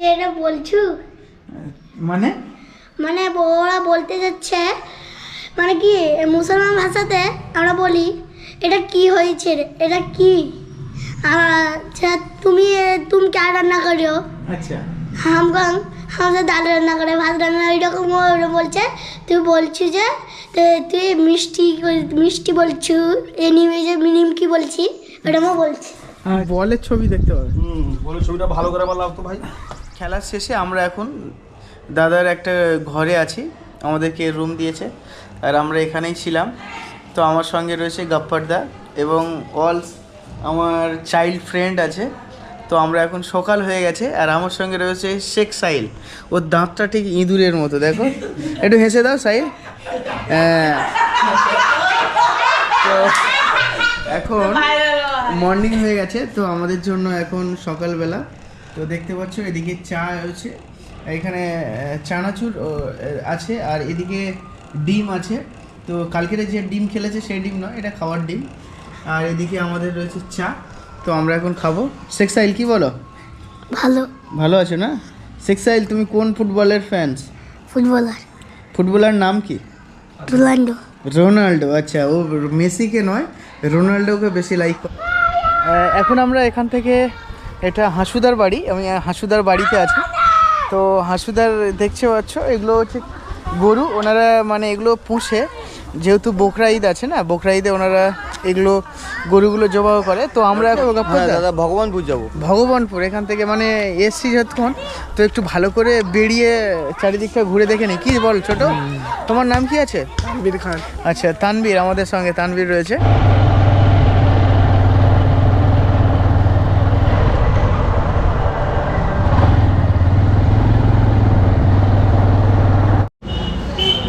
এটা বলছু? মানে? মানে ওরা বলতে যাচ্ছে মানে কি মুসলমান ভাষাতে আমরা বলি এটা কি হয়েছে রে? এটা কি? আচ্ছা তুমি তুমি কে রান্না করো আচ্ছা। হাম গাং আমাদের ডাল রান্না করে ভাত রান্না এইরকম ওরা বলছে। তুই বলছি যে তো- তুই মিষ্টি মিষ্টি বলছু এ নিমে যে নিমকি বলছি ওটাও বলছি। বলের ছবি দেখতে পাবে। হুম বলে ছবিটা ভালো করে আমার লাগতো ভাই। খেলার শেষে আমরা এখন দাদার একটা ঘরে আছি আমাদেরকে রুম দিয়েছে আর আমরা এখানেই ছিলাম। তো আমার সঙ্গে রয়েছে গপ্পারদা এবং অল আমার চাইল্ড ফ্রেন্ড আছে। তো আমরা এখন সকাল হয়ে গেছে আর আমার সঙ্গে রয়েছে শেখ সাইল ওর দাঁতটা ঠিক ইঁদুরের মতো দেখো। একটু হেসে দাও সাইল হ্যাঁ। তো এখন মর্নিং হয়ে গেছে তো আমাদের জন্য এখন সকালবেলা তো দেখতে পাচ্ছ এদিকে চা হচ্ছে এখানে চানাচুর আছে আর এদিকে ডিম আছে। তো কালকের যে ডিম খেলেছে সেই ডিম নয় এটা খাওয়ার ডিম। আর এদিকে আমাদের রয়েছে চা তো আমরা এখন খাব। শেখ সাইল কি বলো? ভালো। ভালো আছো না? শেখ সাইল তুমি কোন ফুটবলের ফ্যান্স ফুটবলার। ফুটবলার নাম কি? রোনাল্ডো। রোনাল্ডো আচ্ছা ও মেসিকে নয় রোনাল্ডোকে বেশি লাইক এখন আমরা এখান থেকে এটা হাসুদার বাড়ি আমি হাসুদার বাড়িতে আছি। তো হাসুদার দেখতে পাচ্ছ? এগুলো হচ্ছে গরু ওনারা মানে এগুলো পুষে যেহেতু বকরা ঈদ আছে না বকরা ঈদে ওনারা এগুলো গরুগুলো জবাও করে। তো আমরা এখন হ্যাঁ দাদা ভগবানপুর যাব। ভগবানপুর এখান থেকে মানে এসছি যতক্ষণ তো একটু ভালো করে বেরিয়ে চারিদিকটা ঘুরে দেখে নি কি বল ছোট? তোমার নাম কি আছে? তানবীর খান। আচ্ছা তানবীর আমাদের সঙ্গে তানবীর রয়েছে।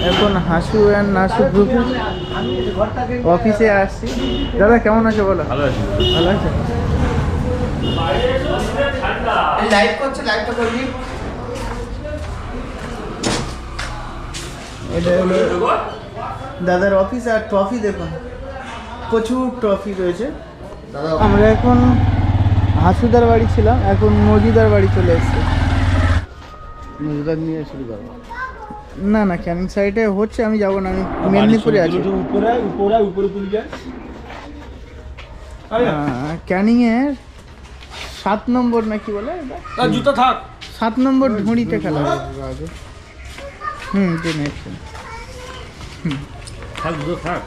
এখন হাসু অ্যান্ড নাসু গ্রুপ অফিসে আসছি। দাদা কেমন আছো বলো? ভালো আছি। ভালো আছে? লাইভ করছে লাইভটা করবি? এটা হলো দাদার অফিস আর ট্রফি দেখুন। প্রচুর ট্রফি রয়েছে। আমরা এখন হাসুদার বাড়ি ছিলাম এখন মজুদার বাড়ি চলে এসেছি। মজুদার নিয়ে শুরু করব না না ক্যানিং সাইডে হচ্ছে আমি যাব না আমি মেদিনীপুরে আছি। উপরে উপরে উপরে তুলি যায়। ক্যানিং এর সাত নম্বর নাকি বলে এটা? জুতো থাক। সাত নম্বর ঝুড়িতে খেলা হুম জেনে এসছেন থাক জুতো থাক।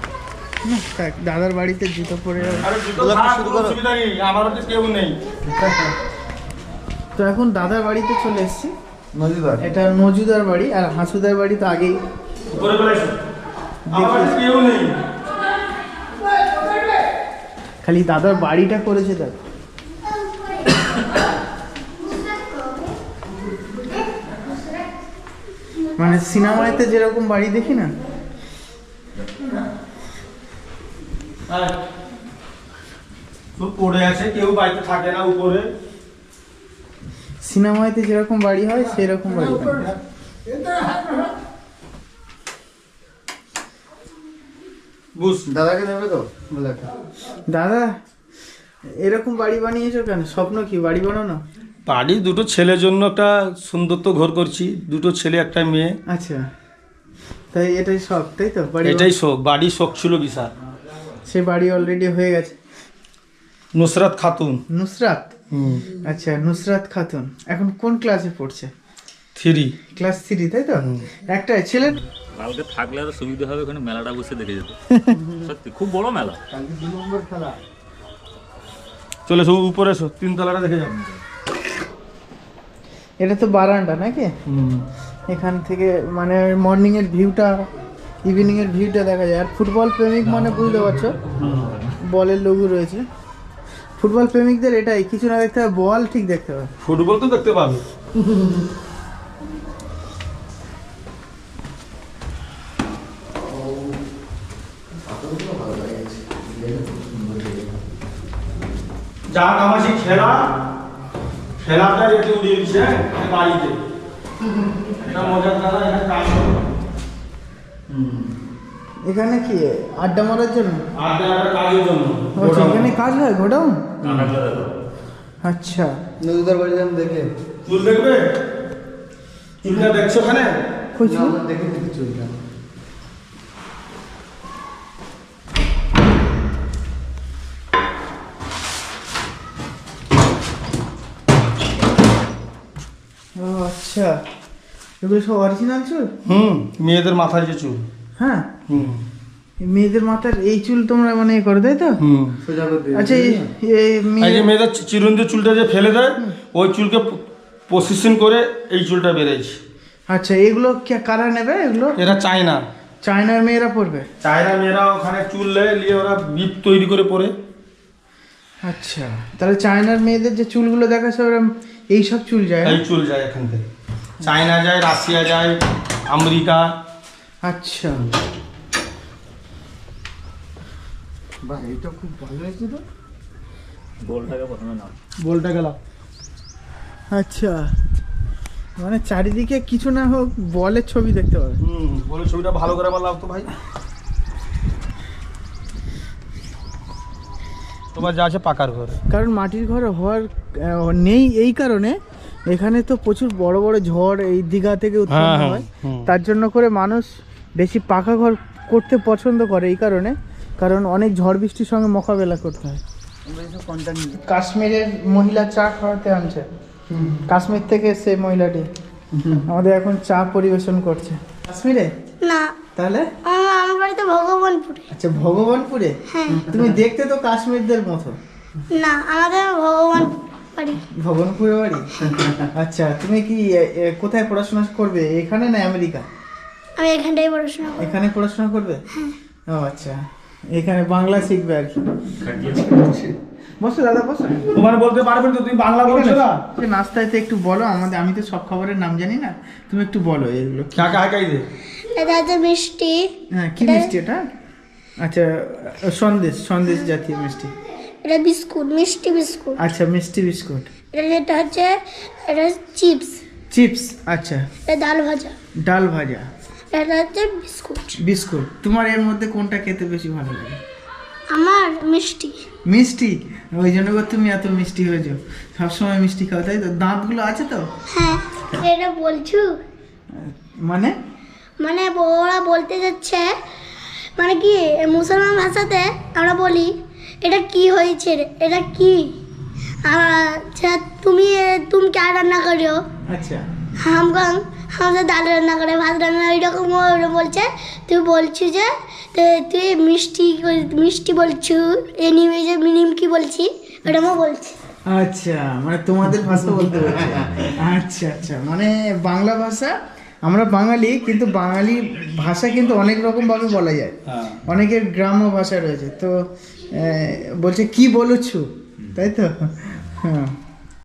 না, থাক, দাদার বাড়িতে জুতো পরে যাবে। আরে জুতো থাক কোনো নেই। আমার হাতে কেউ নেই। তো এখন দাদার বাড়িতে চলে এসেছি। মজুদার এটা মজুদার বাড়ি আর হাসুদার বাড়ি তো আগেই। উপরে চলে এসো। আমার হাতে কেউ নেই। খালি দাদার বাড়িটা করেছে দেখ। মানে সিনেমাতে যেরকম বাড়ি দেখি না। তো পড়ে আছে কেউ বাড়িতে থাকে না উপরে। সিনেমাতে যেরকম বাড়ি হয় সেরকম বাড়ি। বুঝ দাদাকে দেবে তো? দাদা এরকম বাড়ি বানিয়েছো কেন? স্বপ্ন কি? বাড়ি বানানো? বাড়ি দুটো ছেলের জন্য একটা সুন্দর তো ঘর করছি। দুটো ছেলে একটা মেয়ে। আচ্ছা। তাই এটাই শখ তাই তো? বাড়ি এটাই শোক বাড়ি শোক ছিল বিশাল। সে বাড়ি অলরেডি হয়ে গেছে। নুসরাত খাতুন। নুসরাত? আচ্ছা নুসরাত খাতুন এখন কোন ক্লাসে পড়ছে? থ্রি। ক্লাস থ্রি তাই তো? একটাই ছেলে কালকে থাকলে আরও সুবিধা হবে ওখানে মেলাটা বসে দেখে যেত। সত্যি খুব বড় মেলা। চলে এসো উপরে এসো তিনতলাটা দেখে যাও। এটা তো বারান্দা নাকি? এখান থেকে মানে মর্নিং এর ভিউটা ইভিনিং এর ভিউটা দেখা যায়। আর ফুটবল প্রেমিক মানে বুঝতে পারছ? বলের লঘু রয়েছে। ফুটবল প্রেমিকদের এটাই কিছু না দেখতে হবে বল ঠিক দেখতে হবে। ফুটবল তো দেখতে পাবে। যা কামাছি খেলা খেলাটা উড়িয়ে দিচ্ছে হ্যাঁ, বাড়িতে। এটা মজার দাদা এটা কাজ এখানে কি আড্ডা মারার জন্য? আর একটা কাজের জন্য। এখানে কাজ হয় গোডাউন? আচ্ছা। নজরুদার বাড়ি যান দেখে। চুল দেখবে? চুলটা দেখছ ওখানে? দেখে চুলটা। ও আচ্ছা। এগুলো সব অরিজিনাল চুল? হুম মেয়েদের মাথায় যে চুল। হ্যাঁ? হুম। মেয়েদের মাথার এই চুল তোমরা মানে করে তাই তো? আচ্ছা এই- যে মেয়েদের চিরুন্দি চুলটা যে ফেলে দেয় ওই চুলকে পজিশন করে এই চুলটা বেড়েছে আচ্ছা এগুলো কে কারা নেবে এগুলো? এরা চায়না। চায়নার মেয়েরা পরবে? চায়না মেয়েরা ওখানে চুল নেয় নিয়ে ওরা বিপ তৈরি করে পরে। আচ্ছা তাহলে চায়নার মেয়েদের যে চুলগুলো দেখাচ্ছে ওরা এই সব চুল যায় এই চুল যায় এখান থেকে। চায়না যায় রাশিয়া যায় আমেরিকা। আচ্ছা। বাহ এটা খুব ভালো হয়েছে তো? বলটাকে প্রথমে নাও। বলটা গেল। আচ্ছা। মানে চারিদিকে কিছু না হোক বলের ছবি দেখতে পাবে। হুম ছবিটা ভালো করে বললাম তো ভাই। তোমার যা আছে পাকার ঘর। কারণ মাটির ঘর হওয়ার নেই এই কারণে। এখানে তো প্রচুর বড় বড় ঝড় এই দীঘা থেকে উৎপন্ন হ্যাঁ, হ্যাঁ, হয়। তার জন্য করে মানুষ বেশি পাকা ঘর করতে পছন্দ করে এই কারণে। কারণ অনেক ঝড় বৃষ্টির সঙ্গে মোকাবেলা করতে হয়। কাশ্মীরের মহিলা চা খাওয়াতে আনছে। কাশ্মীর থেকে সে মহিলাটি। আমাদের এখন চা পরিবেশন করছে। কাশ্মীরে? না। তাহলে? আমার আমার বাড়িতে ভগবানপুরে। আচ্ছা ভগবানপুরে? হ্যাঁ। তুমি দেখতে তো কাশ্মীরদের মতো। না আমাদের ভগবান বাড়ি। ভগবানপুরে বাড়ি? আচ্ছা তুমি কি কোথায় পড়াশোনা করবে? এখানে না আমেরিকা? আমি এখানটাই পড়াশোনা এখানে পড়াশোনা করবে? ও আচ্ছা। এখানে বাংলা শিখবে আর কি। বসো দাদা বসো। তোমার বলতে পারবেন তো তুমি বাংলা বলছো না? যে নাস্তাতে একটু বলো আমাদের আমি তো সব খাবারের নাম জানি না। তুমি একটু বলো এগুলো কি- কাকা হাকাই দে? এটা হচ্ছে মিষ্টি। হ্যাঁ কি মিষ্টি এটা? আচ্ছা সন্দেশ সন্দেশ জাতীয় মিষ্টি। এটা বিস্কুট মিষ্টি বিস্কুট। আচ্ছা মিষ্টি বিস্কুট। এটা যেটা হচ্ছে এটা চিপস। চিপস আচ্ছা। এটা ডাল ভাজা। ডাল ভাজা। এটা হচ্ছে বিস্কুট। বিস্কুট। তোমার এর মধ্যে কোনটা খেতে বেশি ভালো লাগে? আমার মিষ্টি। মিষ্টি? ওই জন্য করে তুমি এত মিষ্টি হয়েছো। সবসময় মিষ্টি খাও তাই তো? দাঁতগুলো আছে তো? হ্যাঁ এটা বলছু? মানে? মানে ওরা বলতে যাচ্ছে মানে কি মুসলমান ভাষাতে আমরা বলি এটা কি হয়েছে রে? এটা কি? আচ্ছা তুমি তুমি কে রান্না করিও? আচ্ছা। হাম আমাদের ডাল রান্না করে ভাত রান্না এইরকম ওরা বলছে। তুই বলছি যে তুই মিষ্টি মিষ্টি বলছু এনিমে যে মিনিম কি বলছি ওটাও বলছি। আচ্ছা মানে তোমাদের ভাষা বলতে বলছে। আচ্ছা আচ্ছা মানে বাংলা ভাষা আমরা বাঙালি কিন্তু বাঙালি ভাষা কিন্তু অনেক রকম ভাবে বলা যায়। হ্যাঁ। অনেকের গ্রাম্য ভাষা রয়েছে। তো বলছে কি বলেছ? তাই তো? হ্যাঁ।